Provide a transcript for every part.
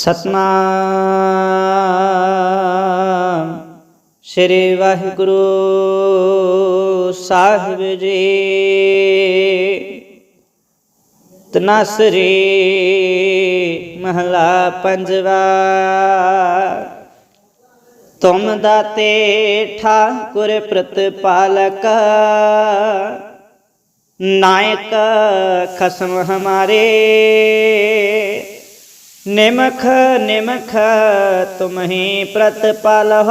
ਸਤਨਾਮ। ਸ੍ਰੀ ਵਾਹਿਗੁਰੂ ਸਾਹਿਬ ਜੀ। ਤਨਸਰੀ ਮਹਲਾ ਪੰਜਵਾ। ਤੁਮ ਦਾਤੇ ਠਾਕੁਰ ਪ੍ਰਤਪਾਲਕ। ਨਾਇਕ ਖਸਮ ਹਮਾਰੇ। ਨਿਮਖ ਨਿਮਖ ਤੁਮਹੀ ਪ੍ਰਤਪਾਲਹ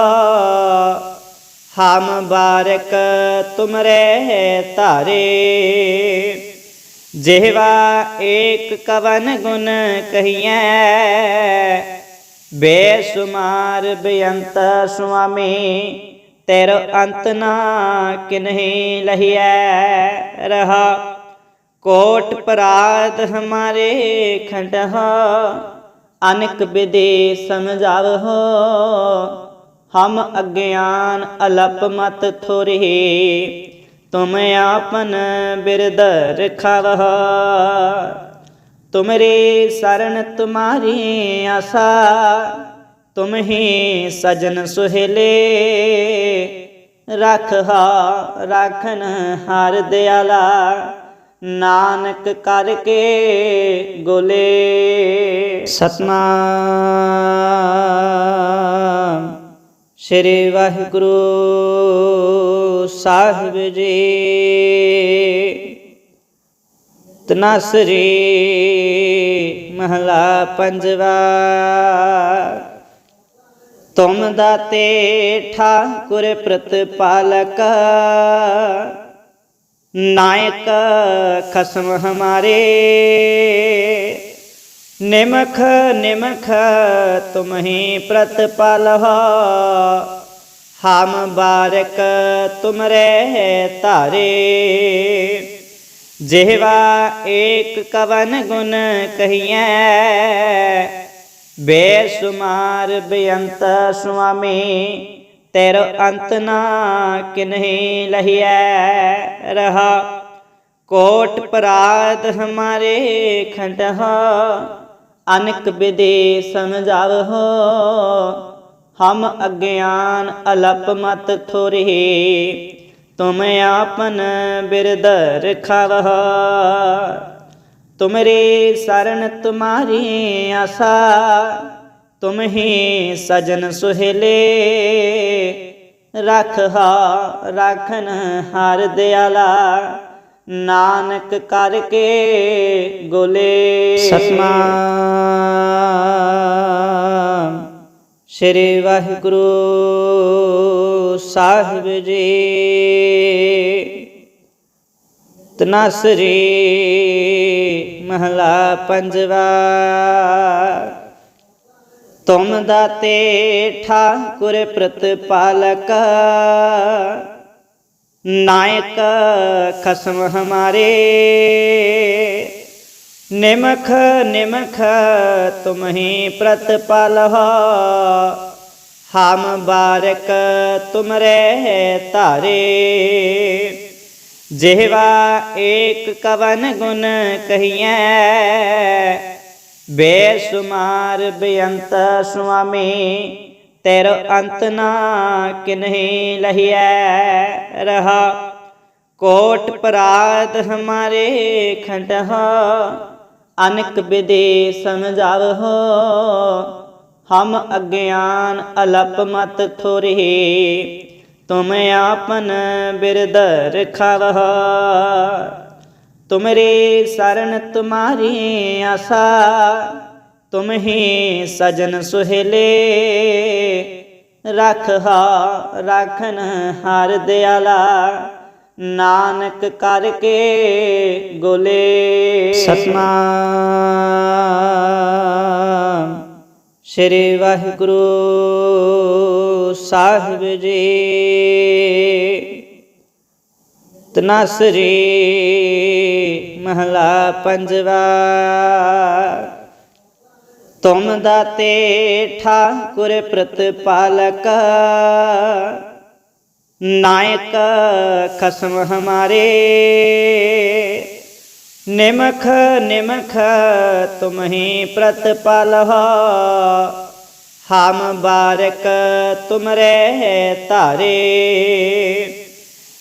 ਹਮ ਬਾਰਕ ਤੁਮਰੇ ਧਾਰੇ ਜਿਹਵਾ ਏਕ ਕਵਨ ਗੁਣ ਕਹੀਐ ਬੇਸੁਮਾਰ ਬੇਅੰਤ ਸੁਆਮੀ ਤੇਰ ਅੰਤ ਨਾ ਕਿਨਹੀ ਲਹੀਐ ਰਹਾ ਕੋਟ ਪਰਾਧ ਹਮਾਰੇ ਖੰਡਹ ਅਨਕ ਵਿਦੇ ਸਮਝਾਵਹੁ, ਹਮ ਅਗਿਆਨ ਅਲਪ ਮਤ ਥੋਰੇ, ਤੁਮ ਆਪਨ ਬਿਰਦ ਰਖਾਵਹ। ਤੁਮਰੇ ਸਰਣ ਤੁਮਾਰੀ ਆਸਾ, ਤੁਮ ਹੀ ਸਜਨ ਸੁਹੇਲੇ। ਰਖਹਾ, ਰਾਖਨ ਹਰ ਦਿਆਲਾ ਨਾਨਕ ਕਰਕੇ ਗੋਲੇ। ਸਤਨਾਮ। ਸ੍ਰੀ ਵਾਹਿਗੁਰੂ ਸਾਹਿਬ ਜੀ। ਤਨਸਰੀ ਮਹਲਾ ਪੰਜਵਾ। ਤੁਮ ਦਾਤੇ ਠਾਕੁਰ ਪ੍ਰਤਪਾਲਕ। ਨਾਇਕ ਖਸਮ ਹਮਾਰੇ। ਨਿਮਖ ਨਿਮਖ ਤੁਮਹੀ ਪ੍ਰਤਪਾਲਹ ਹਮ ਬਾਰਕ ਤੁਮਰੇ ਤਾਰੇ ਜਿਹਵਾ ਏਕ ਕਵਨ ਗੁਣ ਕਹੀਐ। ਬੇਸੁਮਾਰ ਬੇਅੰਤ ਸੁਆਮੀ। ਤੇਰ ਅੰਤ ਨਾ ਕਿਨਹੀ ਲਹੀਐ ਰਹਾ। ਕੋਟ ਪਰਾਤ ਹਮਾਰੇ ਖੰਡਹ, ਅਨਕ ਵਿਦੇ ਸਮਝਾਵਹੁ। ਹਮ ਅਗਿਆਨ ਅਲਪ ਮਤ ਥੋਰੇ, ਤੁਮ ਆਪਨ ਬਿਰਦ ਰਖਾਵਹ ਤੁਮਰੇ ਸਰਣ ਤੁਮਾਰੀ ਆਸਾ ਤੁਮ ਹੀ ਸਜਨ ਸੁਹੇਲੇ। ਰਖਹਾ ਰਾਖਨ ਹਰ ਦਿਆਲਾ ਨਾਨਕ ਕਰਕੇ ਗੋਲੇ। ਸਤਨਾਮ। ਸ੍ਰੀ ਵਾਹਿਗੁਰੂ ਸਾਹਿਬ ਜੀ। ਤਨਸਰੀ ਮਹਲਾ ਪੰਜਵਾ। ਤੁਮ ਦਾਤੇ ਠਾਕੁਰ ਪ੍ਰਤਪਾਲਕ। ਨਾਇਕ ਖਸਮ ਹਮਾਰੇ। ਨਿਮਖ ਨਿਮਖ ਤੁਮਹੀ ਪ੍ਰਤਪਾਲਹ। ਹਮ ਬਾਰਕ ਤੁਮਰੇ ਧਾਰੇ। ਜਿਹਵਾ ਏਕ ਕਵਨ ਗੁਣ ਕਹੀਐ ਬੇਸੁਮਾਰ ਬੇਅੰਤ ਸੁਆਮੀ, ਤੇਰ ਅੰਤ ਨਾ ਕਿਨਹੀ ਲਹੀਐ ਰਹਾ। ਕੋਟ ਪਰਾਧ ਹਮਾਰੇ ਖੰਡਹ, ਅਨਕ ਵਿਦੇ ਸਮਝਾਵਹੁ। ਹਮ ਅਗਿਆਨ ਅਲਪ ਮਤ ਥੋਰੇ, ਤੁਮ ਆਪਨ ਬਿਰਦ ਰਖਾਵਹ। ਤੁਮਰੇ ਸਰਨ ਤੁਮਾਰੀ ਆਸਾ ਤੁਮ ਹੀ ਸਜਨ ਸੁਹੇਲੇ। ਰਖਹਾ ਰਾਖਨ ਹਰ ਦਿਆਲਾ, ਨਾਨਕ ਕਰਕੇ ਗੋਲੇ। ਸਤਨਾਮ। ਸ੍ਰੀ ਵਾਹਿਗੁਰੂ ਸਾਹਿਬ ਜੀ। ਤਨਸਰੀ। ਮਹਲਾ ਪੰਜਵਾ। ਤੁਮ ਦਾਤੇ ਠਾਕੁਰ ਪ੍ਰਤਪਾਲਕ, ਨਾਇਕ ਖਸਮ ਹਮਾਰੇ। ਨਿਮਖ ਨਿਮਖ ਤੁਮਹੀ ਪ੍ਰਤਪਾਲਹ, ਹਮ ਬਾਰਕ ਤੁਮਰੇ ਧਾਰੇ।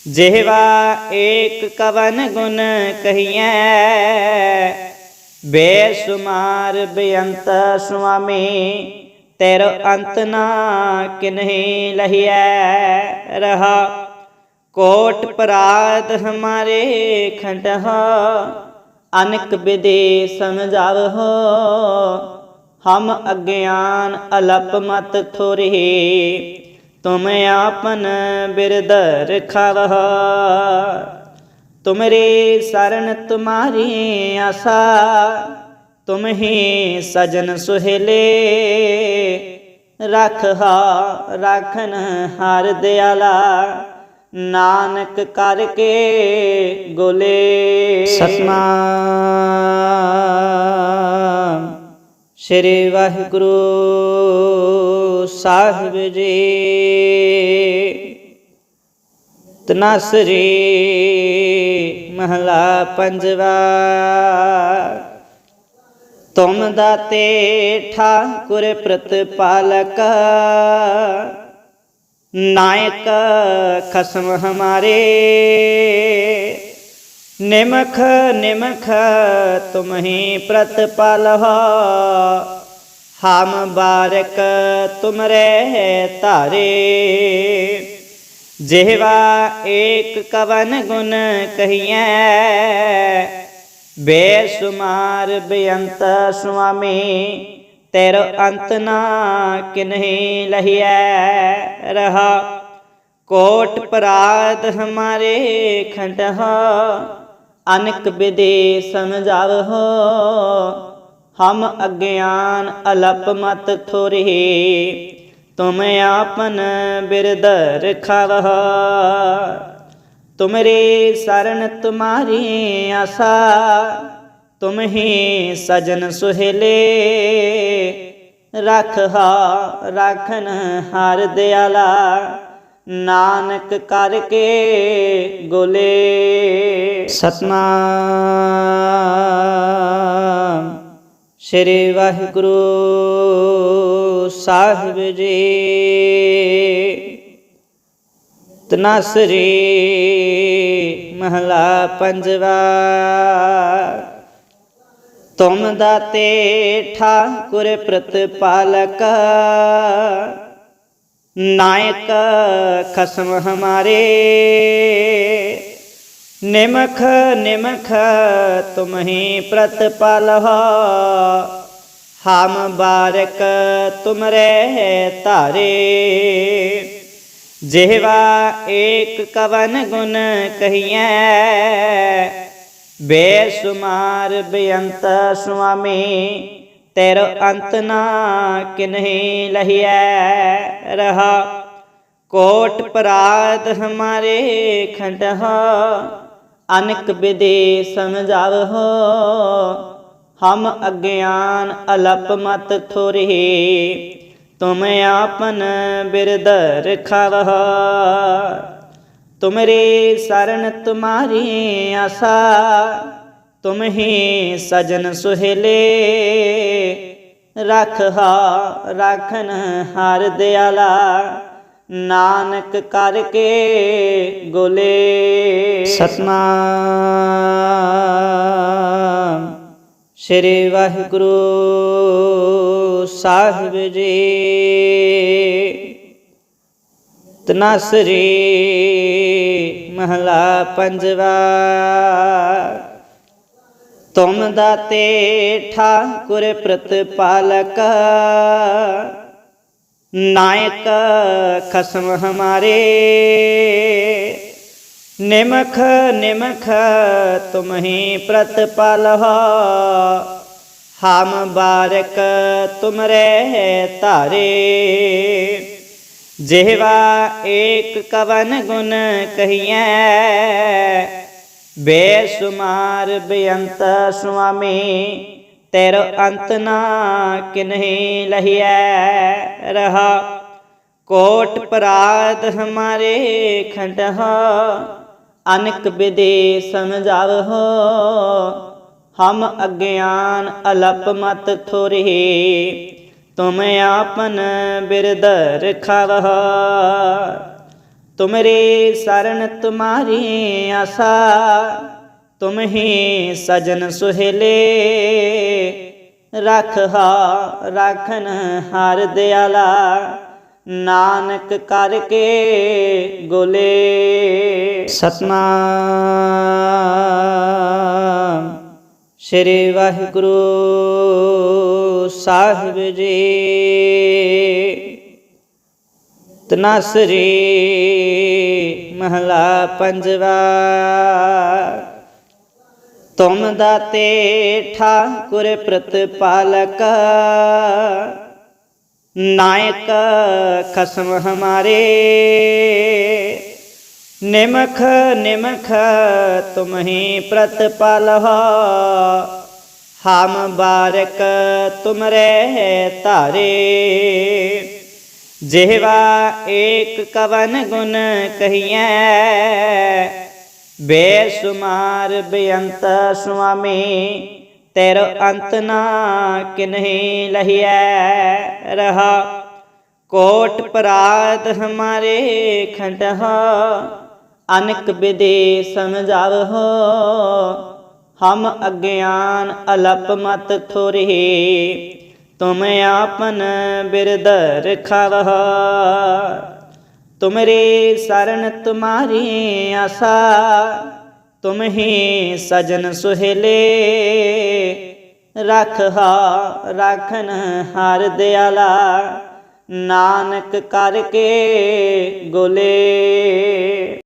ਜਿਹਵਾ ਏਕ ਕਵਨ ਗੁਣ ਕਹੀਐ, ਬੇਸੁਮਾਰ ਬੇਅੰਤ ਸੁਆਮੀ, ਤੇਰ ਅੰਤ ਨਾ ਕਿਨਹੀ ਲਹੀਐ ਰਹਾ। ਕੋਟ ਪਰਾਧ ਹਮਾਰੇ ਖੰਡਹ, ਅਨਕ ਵਿਦੇ ਸਮਝਾਵਹੁ। ਹਮ ਅਗਿਆਨ ਅਲਪ ਮਤ ਥੋਰੇ ਤੁਮ ਆਪਨ ਬਿਰਦ ਰਖਾਵਹ ਤੁਮਰੇ ਸਰਣ ਤੁਮਾਰੀ ਆਸਾ। ਤੁਮ ਹੀ ਸਜਨ ਸੁਹੇਲੇ। ਰਖਹਾ ਰਾਖਨ ਹਰ ਦਿਆਲਾ। ਨਾਨਕ ਕਰਕੇ ਗੋਲੇ। ਸਤਨਾਮ। ਸ੍ਰੀ ਵਾਹਿਗੁਰੂ ਸਾਹਿਬ ਜੀ। ਤਨਾਸਰੀ ਮਹਲਾ ਪੰਜਵਾ। ਤੁਮ ਦਾਤੇ ਠਾਕੁਰ ਪ੍ਰਤਪਾਲਕ। ਨਾਇਕ ਖਸਮ ਹਮਾਰੇ। ਨਿਮਖ ਨਿਮਖ ਤੁਮ ਹੀ ਪ੍ਰਤਪਾਲਹ ਹਮ ਬਾਰਕ ਤੁਮਰੇ ਧਾਰੇ ਜਿਹਵਾ ਏਕ ਕਵਨ ਗੁਣ ਕਹੀਐ ਬੇਸੁਮਾਰ ਬੇਅੰਤ ਸੁਆਮੀ ਤੇਰ ਅੰਤ ਨਾ ਕਿਨਹੀ ਲਹੀਐ ਰਹਾ ਕੋਟ ਪਰਾਧ ਹਮਾਰੇ ਖੰਡਹ ਅਨਕ ਵਿਦੇ ਸਮਝਾਵਹੁ ਹਮ ਅਗਿਆਨ ਅਲਪ ਮਤ ਥੋਰੇ। ਤੁਮ ਆਪਨ ਬਿਰਦ ਰਖਾਵਹ ਤੁਮਰੇ ਸਰਣ ਤੁਮਾਰੀ ਆਸਾ। ਤੁਮ ਹੀ ਸਜਨ ਸੁਹੇਲੇ। ਰਖਹਾ ਰਾਖਨ ਹਰ ਦਿਆਲਾ। ਨਾਨਕ ਕਰਕੇ ਗੋਲੇ। ਸਤਨਾਮ। ਸ੍ਰੀ ਵਾਹਿਗੁਰੂ ਸਾਹਿਬ ਜੀ। ਤਨਾਸਰੀ ਮਹਲਾ ਪੰਜਵਾ। ਤੁਮ ਦਾਤੇ ਠਾਕੁਰ ਪ੍ਰਤਪਾਲਕ। ਨਾਇਕ ਖਸਮ ਹਮਾਰੇ। ਨਿਮਖ ਨਿਮਖ ਤੁਮ ਹੀ ਪ੍ਰਤਪਾਲਹ ਹਮ ਬਾਰਕ ਤੁਮਰੇ ਧਾਰੇ। ਜਿਹਵਾ ਏਕ ਕਵਨ ਗੁਣ ਕਹੀਐ। ਬੇਸੁਮਾਰ ਬੇਅੰਤ ਸੁਆਮੀ। ਤੇਰ ਅੰਤ ਨਾ ਕਿਨਹੀ ਲਹੀਐ ਰਹਾ। ਕੋਟ ਪਰਾਤ ਹਮਾਰੇ ਖੰਡਹ, ਅਨਕ ਵਿਦੇ ਸਮਝਾਵਹੁ। ਹਮ ਅਗਿਆਨ ਅਲਪ ਮਤ ਥੋਰੇ, ਤੁਮ ਆਪਨ ਬਿਰਦ ਰਖਾਵਹ ਤੁਮਰੇ ਸਰਣ ਤੁਮਾਰੀ ਆਸਾ ਤੁਮ ਹੀ ਸਜਨ ਸੁਹੇਲੇ। ਰਖਹਾ ਰਾਖਨ ਹਰ ਦਿਆਲਾ, ਨਾਨਕ ਕਰਕੇ ਗੋਲੇ। ਸਤਨਾਮ। ਸ੍ਰੀ ਵਾਹਿਗੁਰੂ ਸਾਹਿਬ ਜੀ। ਤਨਾਸਰੀ ਮਹਲਾ ਪੰਜਵਾ। ਤੁਮ ਦਾਤੇ ਠਾਕੁਰ ਪ੍ਰਤਪਾਲਕ। ਨਾਇਕ ਖਸਮ ਹਮਾਰੇ। ਨਿਮਖ ਨਿਮਖ ਤੁਮ ਹੀ ਪ੍ਰਤਪਾਲਹ। ਹਮ ਬਾਰਕ ਤੁਮਰੇ ਤਾਰੇ ਜਿਹਵਾ ਏਕ ਕਵਨ ਗੁਣ ਕਹੀਐ ਬੇਸੁਮਾਰ ਬੇਅੰਤ ਸੁਆਮੀ, ਤੇਰ ਅੰਤ ਨਾ ਕਿਨਹੀ ਲਹੀਐ ਰਹਾ। ਕੋਟ ਪਰਾਧ ਹਮਾਰੇ ਖੰਡਹ, ਅਨਕ ਵਿਦੇ ਸਮਝਾਵਹੁ। ਹਮ ਅਗਿਆਨ ਅਲਪ ਮਤ ਥੋਰੇ, ਤੁਮ ਆਪਨ ਬਿਰਦ ਰਖਾਵਹ। ਤੁਮਰੇ ਸਰਨ ਤੁਮਾਰੀ ਆਸਾ, ਤੁਮ ਹੀ ਸਜਨ ਸੁਹੇਲੇ। ਰਖਹਾ ਰਖਨ ਹਰ ਦਿਆਲਾ, ਨਾਨਕ ਕਰਕੇ ਗੋਲੇ। ਸਤਨਾਮ। ਸ੍ਰੀ ਵਾਹਿਗੁਰੂ ਸਾਹਿਬ ਜੀ। ਤਨਾਸਰੀ ਮਹਲਾ ਪੰਜਵਾ। ਤੁਮ ਦਾਤੇ ਠਾਕੁਰ ਪ੍ਰਤਪਾਲਕ, ਨਾਇਕ ਖਸਮ ਹਮਾਰੇ। ਨਿਮਖ ਨਿਮਖ ਤੁਮ ਹੀ ਪ੍ਰਤਪਾਲਹ, ਹਮ ਬਾਰਕ ਤੁਮਰੇ ਧਾਰੇ। ਜਿਹਵਾ ਏਕ ਕਵਨ ਗੁਣ ਕਹੀਐ, ਬੇਸੁਮਾਰ ਬੇਅੰਤ ਸੁਆਮੀ, ਤੇਰੋ ਅੰਤ ਨਾ ਕਿਨਹੀ ਲਹੀਐ ਰਹਾ। ਕੋਟ ਪਰਾਧ ਹਮਾਰੇ ਖੰਡਹ, ਅਨਕ ਵਿਦੇ ਸਮਝਾਵਹੁ। ਹਮ ਅਗਿਆਨ ਅਲਪ ਮਤ ਥੋਰੇ ਤੁਮ ਆਪਨ ਬਿਰਦ ਰਖਾਵਹ ਤੁਮਰੇ ਸਰਣ ਤੁਮਾਰੀ ਆਸਾ। ਤੁਮ ਹੀ ਸਜਨ ਸੁਹੇਲੇ। ਰਖਹਾ, ਰਖਨ ਹਰ ਦਿਆਲਾ। ਨਾਨਕ ਕਰਕੇ ਗੋਲੇ।